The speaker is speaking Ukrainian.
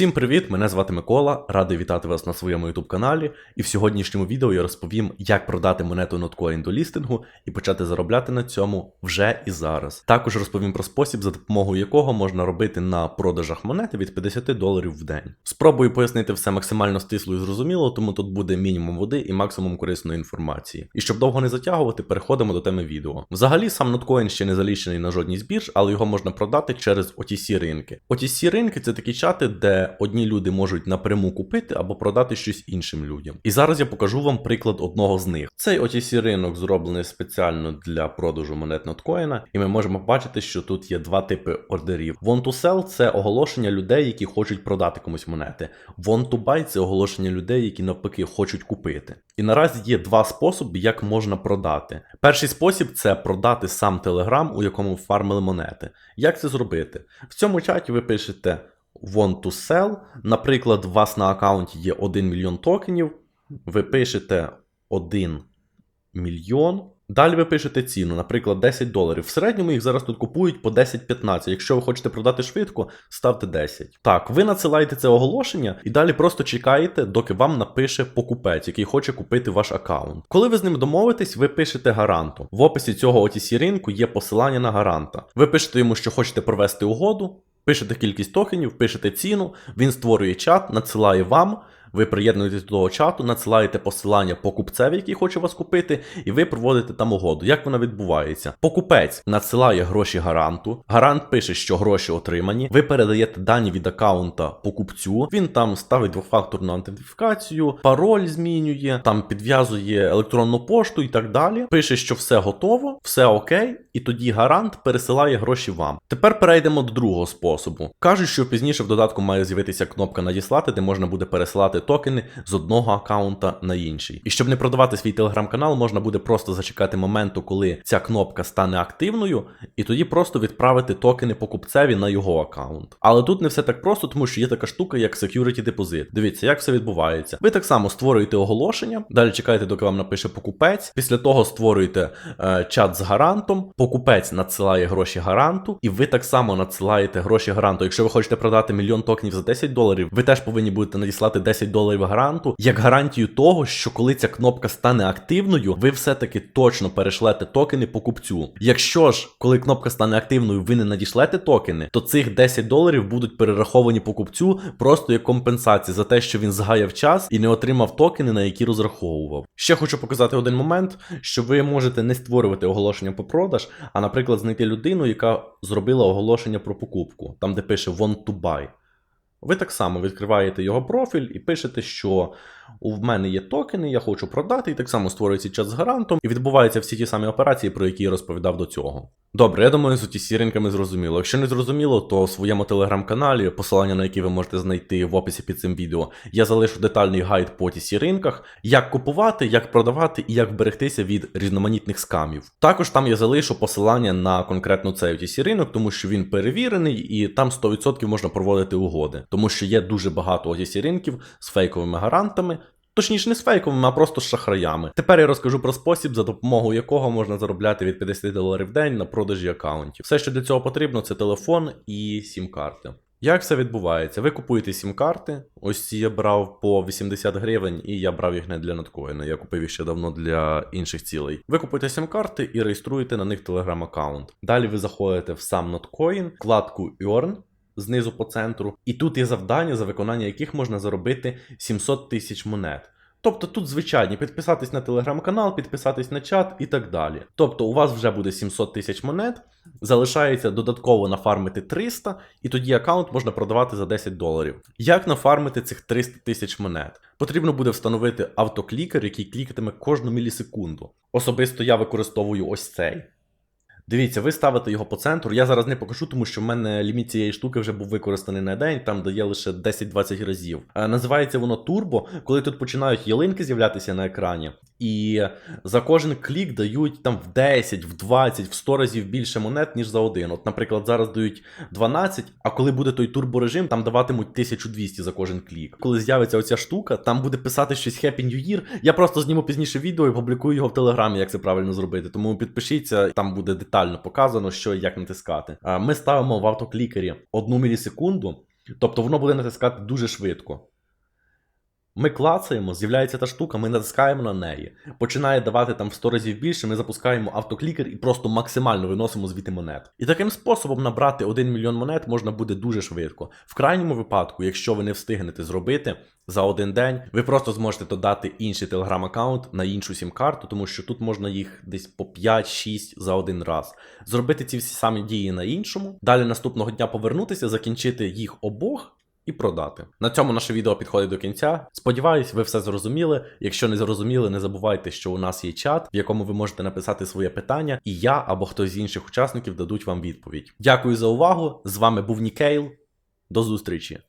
Всім привіт! Мене звати Микола. Радий вітати вас на своєму YouTube каналі. І в сьогоднішньому відео я розповім, як продати монету Notcoin до лістингу і почати заробляти на цьому вже і зараз. Також розповім про спосіб, за допомогою якого можна робити на продажах монети від 50 доларів в день. Спробую пояснити все максимально стисло і зрозуміло, тому тут буде мінімум води і максимум корисної інформації. І щоб довго не затягувати, переходимо до теми відео. Взагалі, сам Notcoin ще не залічений на жодній з бірж, але його можна продати через OTC ринки. OTC ринки це такі чати, де одні люди можуть напряму купити або продати щось іншим людям. І зараз я покажу вам приклад одного з них. Цей OTC ринок зроблений спеціально для продажу монет Notcoin, і ми можемо бачити, що тут є два типи ордерів. Want to sell – це оголошення людей, які хочуть продати комусь монети. Want to buy – це оголошення людей, які навпаки хочуть купити. І наразі є два способи, як можна продати. Перший спосіб це продати сам Telegram, у якому фармили монети. Як це зробити? В цьому чаті ви пишете want to sell. Наприклад, у вас на аккаунті є 1 мільйон токенів, ви пишете 1 мільйон. Далі ви пишете ціну, наприклад, 10 доларів. В середньому їх зараз тут купують по 10-15. Якщо ви хочете продати швидко, ставте 10. Так, ви надсилаєте це оголошення і далі просто чекаєте, доки вам напише покупець, який хоче купити ваш аккаунт. Коли ви з ним домовитесь, ви пишете гаранту. В описі цього OTC ринку є посилання на гаранта. Ви пишете йому, що хочете провести угоду. Пишете кількість токенів, пишете ціну, він створює чат, надсилає вам. Ви приєднуєтесь до того чату, надсилаєте посилання покупцеві, який хоче вас купити, і ви проводите там угоду. Як вона відбувається? Покупець надсилає гроші гаранту. Гарант пише, що гроші отримані. Ви передаєте дані від аккаунта покупцю. Він там ставить двофакторну аутентифікацію, пароль змінює, там підв'язує електронну пошту і так далі. Пише, що все готово, все окей, і тоді гарант пересилає гроші вам. Тепер перейдемо до другого способу. Кажуть, що пізніше в додатку має з'явитися кнопка надіслати, де можна буде пересилати токени з одного аккаунта на інший. І щоб не продавати свій телеграм-канал, можна буде просто зачекати моменту, коли ця кнопка стане активною, і тоді просто відправити токени покупцеві на його аккаунт. Але тут не все так просто, тому що є така штука, як security deposit. Дивіться, як все відбувається. Ви так само створюєте оголошення, далі чекаєте, доки вам напише покупець. Після того створюєте е, чат з гарантом, покупець надсилає гроші гаранту, і ви так само надсилаєте гроші гаранту. Якщо ви хочете продати мільйон токенів за 10 доларів, ви теж повинні будете надіслати 10 доларів гаранту, як гарантію того, що коли ця кнопка стане активною, ви все-таки точно перешлете токени покупцю. Якщо ж, коли кнопка стане активною, ви не надішлете токени, то цих 10 доларів будуть перераховані покупцю просто як компенсація за те, що він згаяв час і не отримав токени, на які розраховував. Ще хочу показати один момент, що ви можете не створювати оголошення по продаж, а, наприклад, знайти людину, яка зробила оголошення про покупку, там де пише want to buy. Ви так само відкриваєте його профіль і пишете, що у мене є токени, я хочу продати, і так само створюється час з гарантом, і відбуваються всі ті самі операції, про які я розповідав до цього. Добре, я думаю, з ті ринками зрозуміло. Якщо не зрозуміло, то в своєму телеграм-каналі, посилання на який ви можете знайти в описі під цим відео, я залишу детальний гайд по ті ринках, як купувати, як продавати і як вберегтися від різноманітних скамів. Також там я залишу посилання на конкретно цей OTC ринок, тому що він перевірений і там 100% можна проводити угоди, тому що є дуже багато OTC ринків з фейковими гарантами. Точніше, не з фейковими, а просто з шахраями. Тепер я розкажу про спосіб, за допомогою якого можна заробляти від 50 доларів в день на продажі аккаунтів. Все, що для цього потрібно, це телефон і сім-карти. Як все відбувається? Ви купуєте сім-карти. Ось ці я брав по 80 гривень, і я брав їх не для ноткоїна. Я купив їх ще давно для інших цілей. Ви купуєте сім-карти і реєструєте на них телеграм-аккаунт. Далі ви заходите в сам ноткоін, вкладку Earn. Знизу по центру, і тут є завдання, за виконання яких можна заробити 700 тисяч монет. Тобто тут звичайні підписатись на телеграм-канал, підписатись на чат і так далі. Тобто у вас вже буде 700 тисяч монет, залишається додатково нафармити 300, і тоді аккаунт можна продавати за 10 доларів. Як нафармити цих 300 тисяч монет? Потрібно буде встановити автоклікер, який клікатиме кожну мілісекунду. Особисто я використовую ось цей. Дивіться, ви ставите його по центру. Я зараз не покажу, тому що в мене ліміт цієї штуки вже був використаний на день, там дає лише 10-20 разів. Е, називається воно турбо, коли тут починають ялинки з'являтися на екрані, і за кожен клік дають там в 10, в 20, в 100 разів більше монет, ніж за один. От, наприклад, зараз дають 12, а коли буде той турборежим, там даватимуть 1200 за кожен клік. Коли з'явиться оця штука, там буде писати щось Happy New Year. Я просто зніму пізніше відео і публікую його в телеграмі, як це правильно зробити. Тому підпишіться, там буде детально показано, що і як натискати. Ми ставимо в автоклікері одну мілісекунду. Тобто воно буде натискати дуже швидко. Ми клацаємо, з'являється та штука, ми натискаємо на неї. Починає давати там в 100 разів більше, ми запускаємо автоклікер і просто максимально виносимо звідти монет. І таким способом набрати 1 мільйон монет можна буде дуже швидко. В крайньому випадку, якщо ви не встигнете зробити за один день, ви просто зможете додати інший телеграм-аккаунт на іншу сім-карту, тому що тут можна їх десь по 5-6 за один раз. Зробити ці всі самі дії на іншому, далі наступного дня повернутися, закінчити їх обох і продати. На цьому наше відео підходить до кінця. Сподіваюсь, ви все зрозуміли. Якщо не зрозуміли, не забувайте, що у нас є чат, в якому ви можете написати своє питання, і я або хтось з інших учасників дадуть вам відповідь. Дякую за увагу. З вами був Нікейл. До зустрічі!